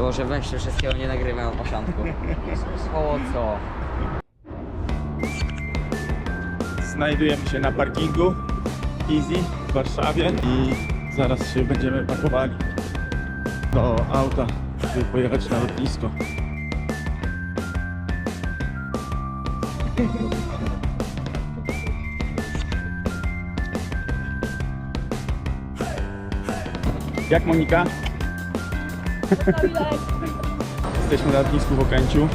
Boże, weź się wszystkiego nie nagrywaj od początku. Po co? Znajdujemy się na parkingu Easy w Warszawie i zaraz się będziemy pakowali do auta, żeby pojechać na lotnisko. Jak Monika? Jesteśmy na lotnisku w Okęciu.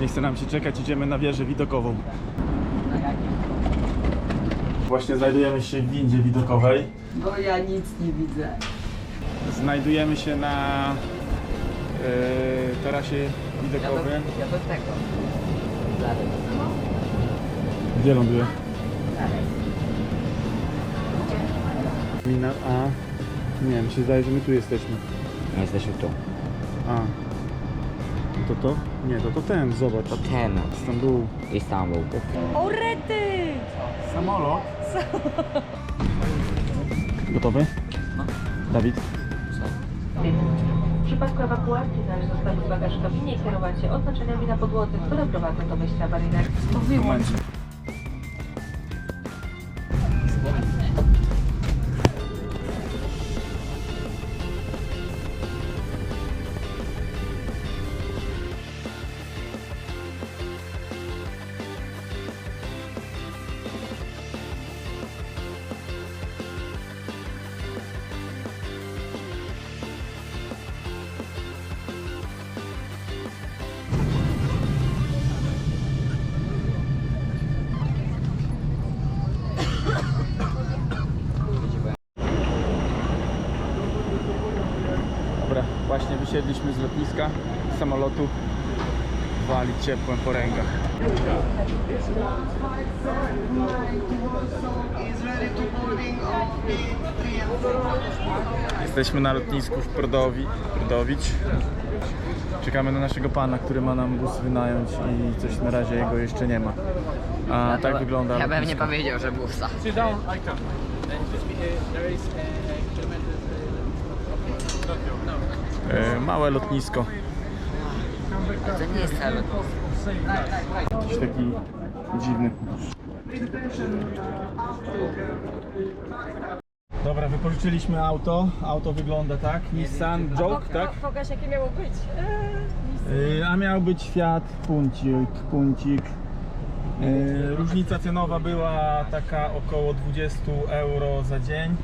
Nie chce nam się czekać, idziemy na wieżę widokową. Właśnie znajdujemy się w windzie widokowej. Bo ja nic nie widzę. Znajdujemy się na yy, tarasie Ja do, widokowym. ja do tego. Dalej. Gdzie ląduje? Dalej. Mina A. Nie, mi się zdaje, że my tu jesteśmy. My jesteśmy tu. A. To to? Nie, to to ten, zobacz. To ten. Stambuł. Istanbul. O rety! Samolot. Gotowy? No. Dawid? W przypadku ewakuacji należy zostawić bagaż w kabinie i kierować się oznaczeniami na podłodze, które prowadzą do wejścia awaryjnego. Moment. Wysiedliśmy z lotniska, z samolotu. Wali ciepłem po rękach. Jesteśmy na lotnisku w Prodowi, Prodowicz. Czekamy na naszego pana, który ma nam bus wynająć i coś na razie jego jeszcze nie ma. A No tak wygląda Ja bym nie lotnisko. powiedział, że busa. E, Małe lotnisko. To nie jest cel. Jakiś taki dziwny. Dobra, wypożyczyliśmy auto. Auto wygląda tak. Nissan Joke, tak? Pokaż jakie miało być. Y, A miał być Fiat Puncik. Puncik. Y, Różnica cenowa była taka około 20 euro za dzień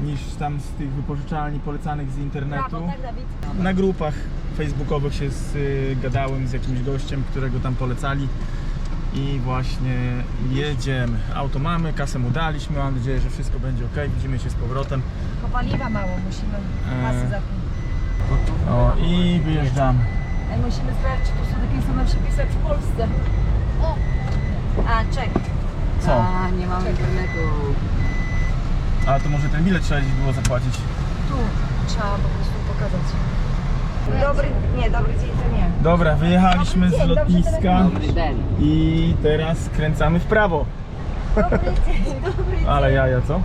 niż tam z tych wypożyczalni polecanych z internetu. tak Dawid? Na grupach facebookowych się zgadałem z jakimś gościem, którego tam polecali i właśnie jedziemy. Auto mamy, kasę mu daliśmy, mam nadzieję, że wszystko będzie ok. Widzimy się z powrotem. Tylko paliwa mało, musimy pasy pasy. O i wyjeżdżamy. Musimy sprawdzić, czy tu są takie same przepisy jak w Polsce. O! A, czek. Co? A, nie mamy internetu. A to może ten bilet trzeba gdzieś było zapłacić. Tu trzeba po prostu pokazać. Dobry, nie, dobry dzień to nie. Dobra, wyjechaliśmy z Dobry dzień, dobrze lotniska i teraz skręcamy w prawo. Dobry dzień, dobry dzień. Ale jaja, co?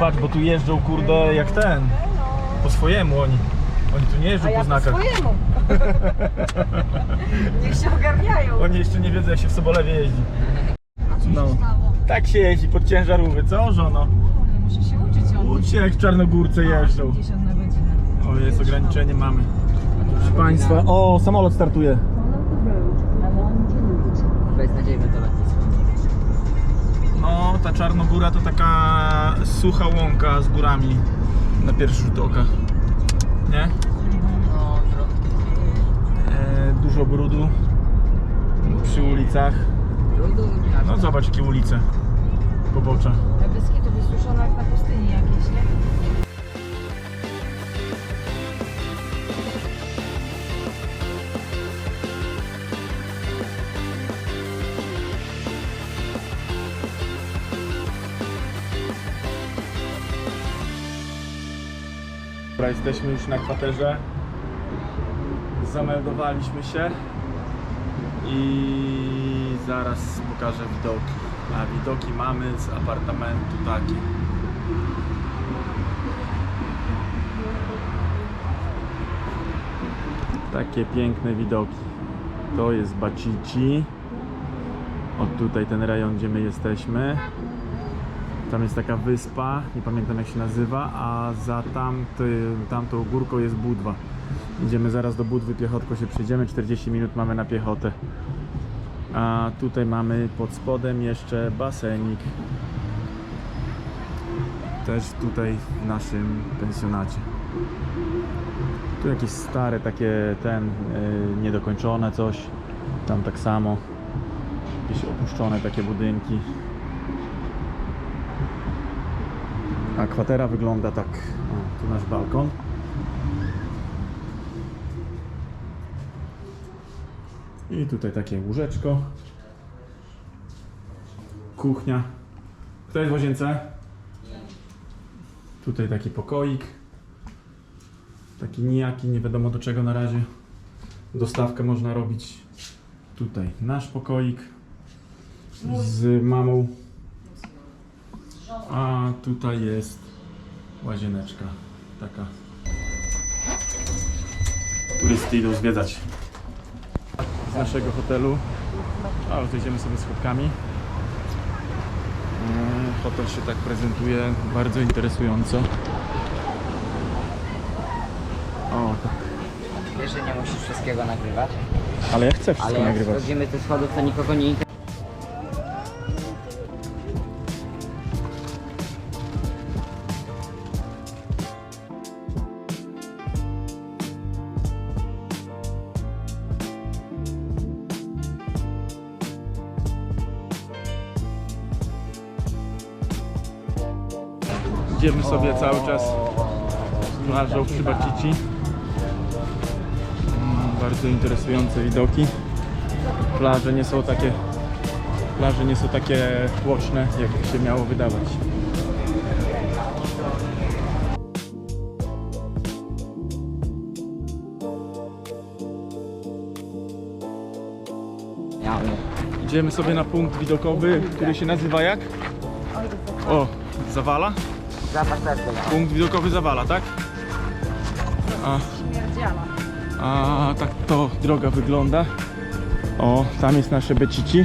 Patrz, bo tu jeżdżą kurde jak ten. Po swojemu oni. Oni tu nie jeżdżą A po ja po znakach. swojemu. Niech się ogarniają. Oni jeszcze nie wiedzą jak się w Sobolewie jeździ. No. Tak się jeździ pod ciężarówki, co żono? Muszę się uczyć o Ucz się jak w Czarnogórce jeżdżą. 50 na godzinę. O, jest ograniczenie mamy. Proszę Państwa, o, samolot startuje. Beznadziejne to lotnisko. No, ta Czarnogóra to taka sucha łąka z górami na pierwszy rzut oka. Nie? No, trochę. E, dużo brudu przy ulicach. Ludu, No zobacz jakie ulice. Pobocza. Beskidu wysuszona jak na pustyni jakieś, nie? Dobra, jesteśmy już na kwaterze zameldowaliśmy się i zaraz pokażę widoki. A widoki mamy z apartamentu takie. Takie piękne widoki. To jest Bacici. Od tutaj ten rejon, gdzie my jesteśmy. Tam jest taka wyspa, nie pamiętam jak się nazywa, a za tamty, tamtą górką jest Budwa. Idziemy zaraz do Budwy, piechotko się przejdziemy, 40 minut mamy na piechotę. A tutaj mamy pod spodem jeszcze basenik. Też tutaj w naszym pensjonacie. Tu jakieś stare takie ten yy, niedokończone coś. Tam tak samo. Jakieś opuszczone takie budynki. A kwatera wygląda tak. O, tu nasz balkon. I tutaj takie łóżeczko. Kuchnia. Kto jest w łazience? Tutaj taki pokoik. Taki nijaki, nie wiadomo do czego na razie. Dostawkę można robić tutaj. Nasz pokoik z mamą. A tutaj jest łazieneczka taka. Turysty idą zwiedzać z naszego hotelu. Ale idziemy sobie schodkami. Mm, Hotel się tak prezentuje bardzo interesująco. O, tak. Wiesz, że nie musisz wszystkiego nagrywać, ale ja chcę wszystko ale jak nagrywać. schodzimy ze schodów, to nikogo nie interesuje. Idziemy sobie cały czas plażą przy Bacici. Mm, Bardzo interesujące widoki. Plaże nie są takie plaże nie są takie tłoczne, jak się miało wydawać. Idziemy sobie na punkt widokowy, który się nazywa jak? O, Zawala? Punkt widokowy Zawala, tak? A, a tak to droga wygląda. O, tam jest nasze becici.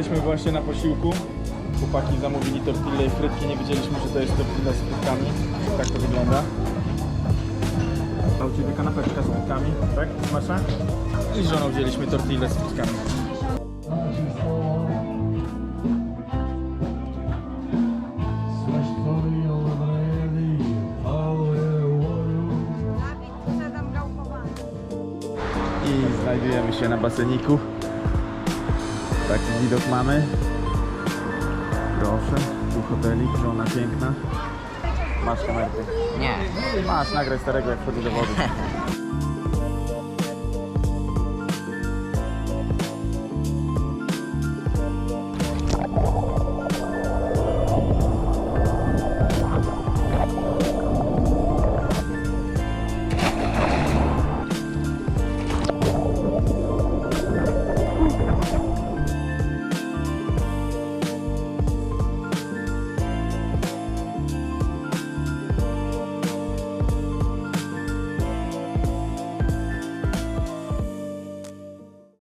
Jesteśmy właśnie na posiłku. Chłopaki zamówili tortillę i frytki. Nie wiedzieliśmy, że to jest tortilla z frytkami. Tak to wygląda. A u Ciebie kanapeczka z frytkami, tak? Smaczna? I z żoną wzięliśmy tortillę z frytkami. I znajdujemy się na baseniku. Taki widok mamy. Proszę, tu hotelik, żona piękna. Masz kamerkę. Nie. Masz, nagraj starego jak wchodzi do wody.